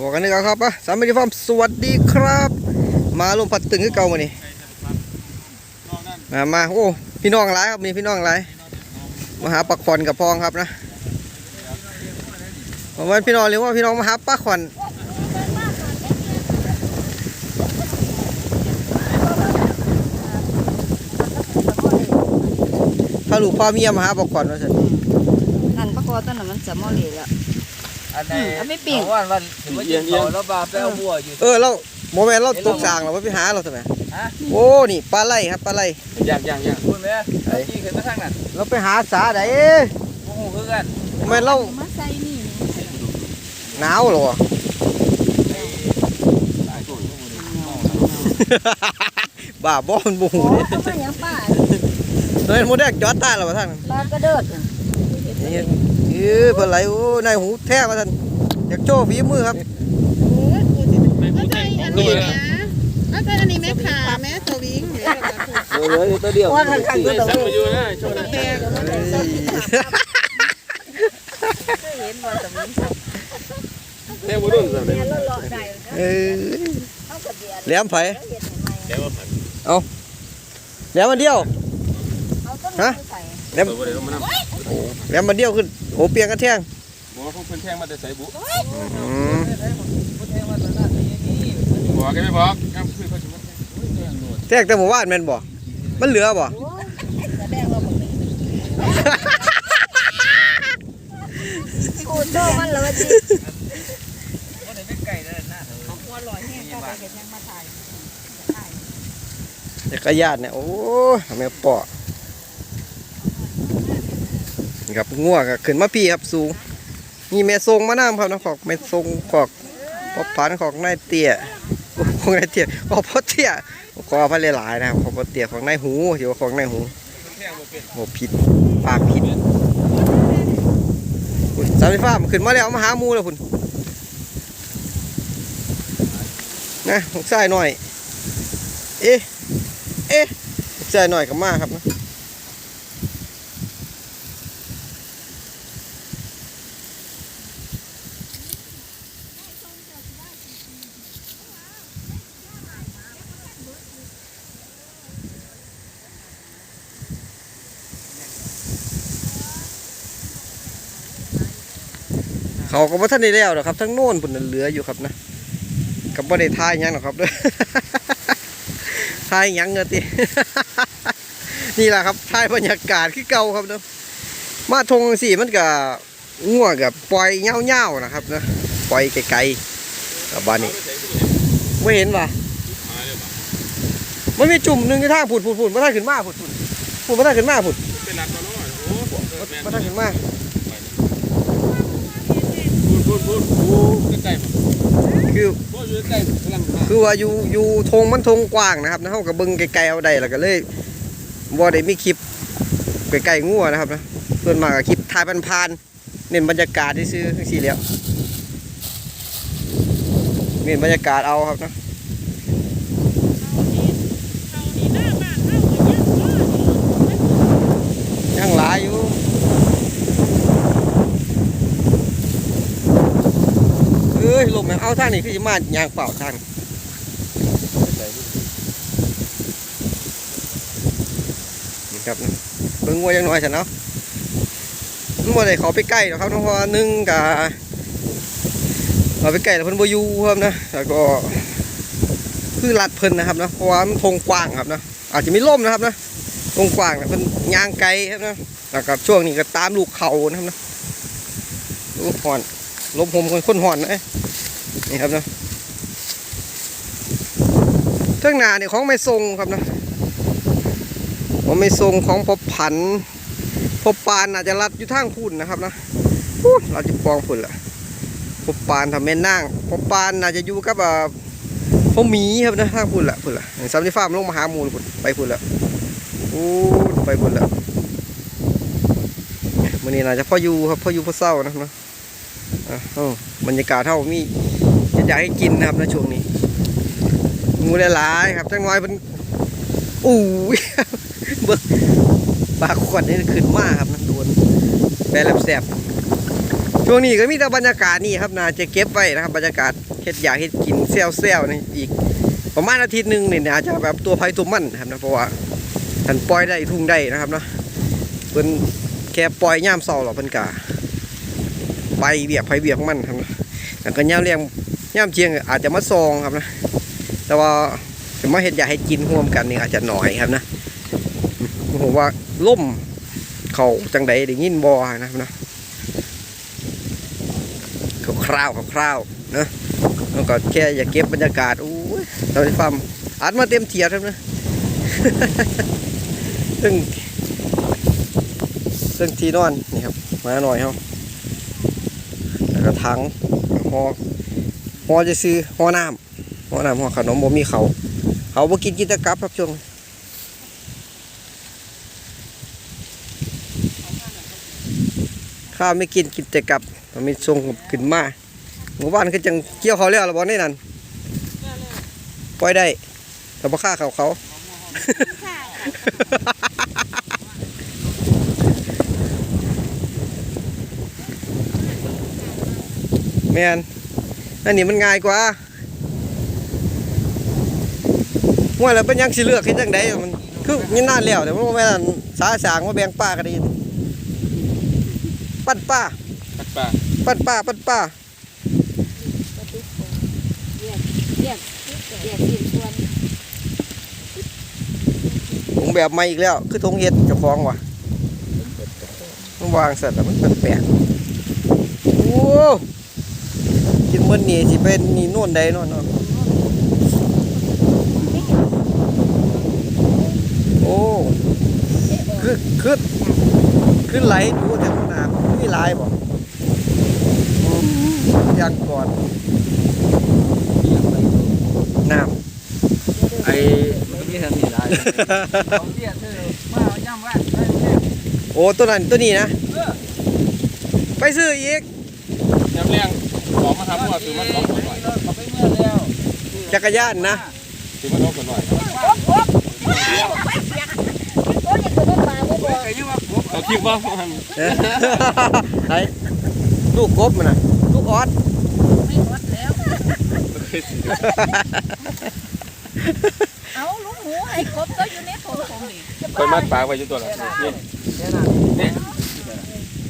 บอกกันนี่ก่อนครับปะสามมิลลิฟอร์มสวัสดีครับ มาลมพัดตึงขึ้นเก่ามานี่มามาโอ้พี่น้องหลายครับมีพี่น้องหลายมาหาปลาขอนกับพองครับนะผมว่าพี่น้องเรียกว่าพี่น้องมาหาปลาขอนถ้าลูกพ่อเมียมาหาปลาขอนว่าสินั่นปะกอต้นนั้นมันจะมอเลยแล้ว อันไหนเอาไม่ปิ้งวันวันถึงว่ายิงเขาแล้วบาไปเอาบัวอยู่ เออเราโมเมนต์เราตกสร้างเราไปหาเราทำไมฮะโอ้นี่ปลาไหลครับปลาไหลย่างย่างย่างคุณแม่ไอ้ยี่ขึ้นมาทางนั้นเราไปหาสาไดโอ้โหคือกันโมเมนต์เรามาใส่นี่หนาวเหรอบ้าบอมันบูโอ้เนี่ยเขามาอย่างป้าเฮ้ยโมเดลจอดตาเราท่านปลากระเดิดนี่เออเพิ่นไหลโอ้นายหูแท้มาท่านอยากโชว์ฝีมือครับเอาใจอันนี้นะเอาใจอันนี้แม่ขาแม่ตัววิ่งเดี๋ยวเราจะถูกเหลืออยู่ตัวเดียวว่าขันขันก็ต้องสั่งมาอยู่นะโชว์แพงเคยเห็นบ่สมิงสับแพงบุรุษสั่งเลยเนี่ยเราเลาะได้เออเขากระเดียดแหลมไผเห็ดใหม่เดี๋ยวมาผัดแหลมมันเดียวเอาต้นไม้ใส่แหลมตัวเดี๋ยวมันน้ำแหลมมันเดียวขึ้นโอ้เปียงกระแทงบอกว่าเพิ่นแพงมาแต่ใส่บุอืมบอกกันไม่บอกครับคือเขาจะมาแทงแต่หมู่บ้านแม่นบ่มันเหลือบ่โอ้แสดงว่าบ่มีโอ้โตมันเลยจีเขาหัวลอยแห้งก็ไปเห็นยังมาถ่ายถ่ายจักรยานเนี่ยโอ้ยแม่ปอ นี่ครับงัวก็ขึ้นมาพี่ครับสูงนี่แม่ทรงมาน้ำครับนะขอกแม่ทรงขอกพอปานขอกนายเตี้ยของนายเตี้ยขอพ่อเตี้ยขอพระหลายๆนะครับขอพ่อเตี้ยของนายหูที่ว่าของนายหูโอ้ผิดปากผิดสามไฟฟ้ามันขึ้นมาแล้วมาหาหมูแล้วคุณนะใส่หน่อย เอ๊ะเอ๊ะใจหน่อยกับมาครับนะ เขาก็บ่ทันได้แล้วหรอกครับ ทั้งโน่นพุ่นเหลืออยู่ครับนะกับบ่ได้ทายยังหรอกครับเด้อทายยังเงนตินี่แหละครับทายบรรยากาศคือเก่าครับเนาะมาทงสีมันก็ง่วงกับปล่อยเง่าๆนะครับนะปล่อยไกลๆกับบ้านนี้ไม่เห็นว่ะมันมีจุ่มหนึ่งที่ท่าผุดผุดผุดมาท่าขึ้นมาผุดผุดผุดมาท่าขึ้นมาผุดมาเนาะโอ้แม่าขึ้นมา พูดพูดพูด ใกล้ๆคือพูดอยู่ใกล้กำลังมาคือว่าอยู่อยู่ทงมันทงกว้างนะครับนะเขากับเบิ้งไกลๆเอาได้แล้วก็เลยบ่ได้มีคลิปไกลๆงัวนะครับนะส่วนมากก็คลิปถ่ายผ่านๆเน้นบรรยากาศที่ซื้อๆสี่เหลี่ยมเน้นบรรยากาศเอาครับนะยังหลายอยู่เอ้ยลมแม่งเอาท่างนี้คือจะมายางเปล่าท่างนี่ครับเบิ่งวัวยังน้อยฉันเนาะมันบ่ได้เขาไปใกล้หรอกครับเพราะว่านึ่งกะเราไปใกล้แล้วเพิ่นบ่อยู่ครับนะแล้วก็คือลัดเพิ่นนะครับนะเพราะว่ามันทงกว้างครับนะอาจจะมีล่มนะครับนะทงกว้างนะเพิ่นยางไกลครับนะแล้วก็ช่วงนี้ก็ตามลูกเขานะครับนะลูกห่อนลมผมคนคนห่อนนะ นี่ครับนะเท่งหนาเนี่ยของไม่ทรงครับนะผมไม่ทรงของพบผันพบปานอาจจะรัดอยู่ทางพุ่นนะครับนะพูดเราจะปองพุ่นละพบปานทำแม่นนั่งพบปานอาจจะอยู่กับพ่อหมีครับนะทางพุ่นละพุ่นละสามที่ฟ้ามลงมาหามูลพุ่นไปพุ่นละพูดไปพุ่นละวันนี้น่าจะพ่ออยู่ครับพ่ออยู่พ่อเศร้านะครับนะอะเอ้บรรยากาศเท่ามี จะอยากให้กินนะครับในช่วงนี้งูหลายๆครับจังน้อยเป็นอู้ยเบิ่งปลาขวดนี่ขึ้นมากครับนะโดนแปรแหลบแสบช่วงนี้ก็มีแต่บรรยากาศนี่ครับนาจะเก็บไว้นะครับ บรรยากาศเฮ็ดอยากเฮ็ดกินเซลเซลนี่อีกประมาณอาทิตย์หนึ่งเนี่น่าจะแบบตัวไผ่ตัวมันนะครับนะเพราะว่าท่านปล่อยได้ทุ่งได้นะครับเนาะเพิ่นแค่ปล่อยย่ามเศร้าหรอกเพิ่นกะไปเบียกไผ่เบียกของมันครับนะแล้วก็ย่ามเลี้ยง ย่ามเชียงอาจจะมาซองครับนะ แต่ว่าจะมาเฮ็ดอยากให้กินร่วมกันนี่อาจจะหน่อยครับนะผมว่าล่มเขาจังใดได้ยินบ่นะครับนะคร่าวๆคร่าวๆนะแล้วก็แค่อย่าเก็บบรรยากาศอู้ยเราจะฟังอัดมาเต็มเทียร์ครับนะซึ่งซึ่งที่นอนนี่ครับมาหน่อยเขาแล้วก็ถังหอ หอจะซื้อหอน้ำหอน้ำหอขนมบ่มีเขาเขาบ่กินกินแตะกับครับช่วงข้าวไม่กินกินแต่กับมันมีทรงขึ้นมาหมู่บ้านคือจังเกี่ยวเขาแล้วละบอลนี่นั่นปล่อยได้แต่บ่ฆ่าเขาเขาแมน อันนี้มันง่ายกว่าห่วยแล้วเป็นยังสิเลือกเฮ็ดจังไดมันคือยินนานแล้วแต่มันบ่แม่นสาสางมาแบ่งป้าก็ดีปั้นป้าตักปลาปั้นป้าปั้นป้าเรียกเรียกสินส่วนถุงแบบใหม่อีกแล้ว คือถุงเฮ็ดเจ้าของว่ะมันวางเสร็จแล้วมันเป็นแปลกๆโอ้กิน มื้อนี้สิเป็นนี่โน่นใดโน่นเนาะโอ้คือคือคือไหลดูแต่มันน้ำมีหลายบ่อืมยังก่อนน้ไอ้มันมีทางนี้ได้ของเตี้ยเธอมาเอาย่ำว่าได้แน่ำโอ้ตัวนั้นตัวนี้นะไปซื้ออีกน้ำเลี้ยง ของมาทำหัวซื้อมาสองคนหน่อยเขาไปเมื่อแล้วจักรยานนะซื้อมาสองคนหน่อยโอ้ยตัวปลาบ่บ่ไอ้ยังว่าครบเขาคิดว่ามันเอ้ยไอ้ลูกกบมันนะลูกออสไม่หมดแล้วเอาลุงหมูให้ครบก็อยู่ในถุงผมนี่คอยมัดปลาไว้อยู่ตัวละนี่เท่านั้นนี่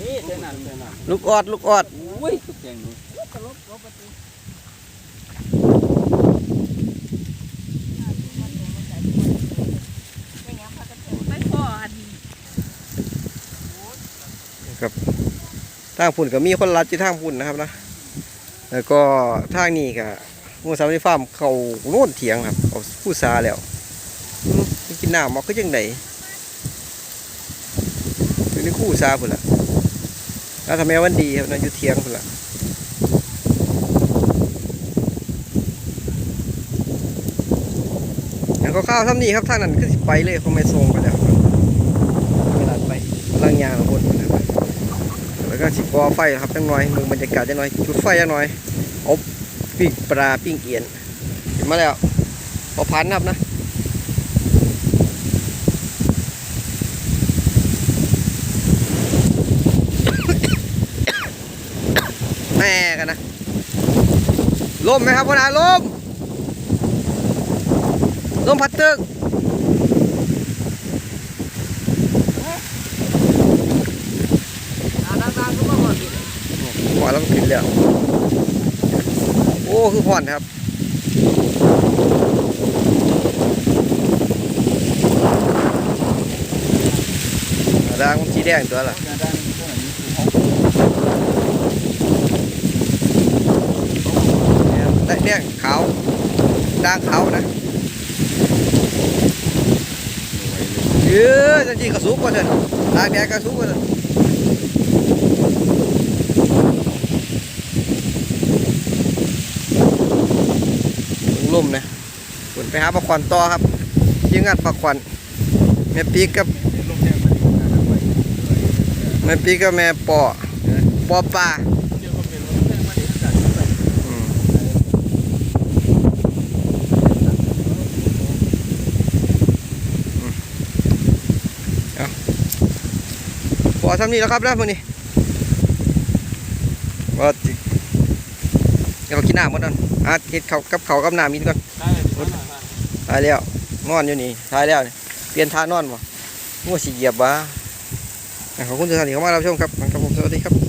นี่เท่านั้นเท่านั้นลูกออสลูกออสอุ้ยทุกอย่างดู ไม่พออันทางพุ่นก็มีคนรัดที่ทางพุ่นนะครับนะแล้วก็ทางนี้ก็งูสามนิฟาร์มเขาโน่นเถียงครับเขาผู้ซาแล้วมไปกินน้ำมาก็ยังไงอยู่ในคู่ซาพุ่นละแล้วทำไมวันดีครับนะอยู่เถียงพุ่นละ แล้วก็ข้าวทำนี่ครับทางนั้นคือสิไปเลยเขาไม่ส่งไปแล้วเวลาไปกำลังยางของคนนะครับแล้วก็สิกอไฟครับจังหน่อยมึงบรรยากาศจังหน่อยจุดไฟจังหน่อยอาปิ้งปลาปิ้งเอียนเห็นมาแล้วพอพันครับนะแม่กันนะลมไหมครับพ่อนาลม ลมพัดตึกอ่าดังๆก็มาก่อนดิหัวแล้วก็ขึ้นแล้ว โอ้ คือห่อนครับด่างมันสีแดงตัวละแดงขาวด่างขาวนะเออจริงๆก็สูงกว่าเถอะด่างแดงก็สูงกว่าเถอะลมนะฝนไปหาปลาควันต่อครับยิงงัดปลาควันแม่ปีกกับแม่ปีกกับแม่ปอปอปลา อืมอืมเอาพอทำนี้แล้วครับนะมื้อนี้ว่าสิเดี๋ยวเขากินน้ำหมดนั่นอาเห็ดเขากับเขากับน้ำกินก่อนตายแล้วนอนอยู่นี่ตายแล้วเปลี่ยนท่านอนบ่งัวสีเหยียบบ่าขอบคุณทุกท่านที่เข้ามารับชมครับขอบผมสวัสดีครับ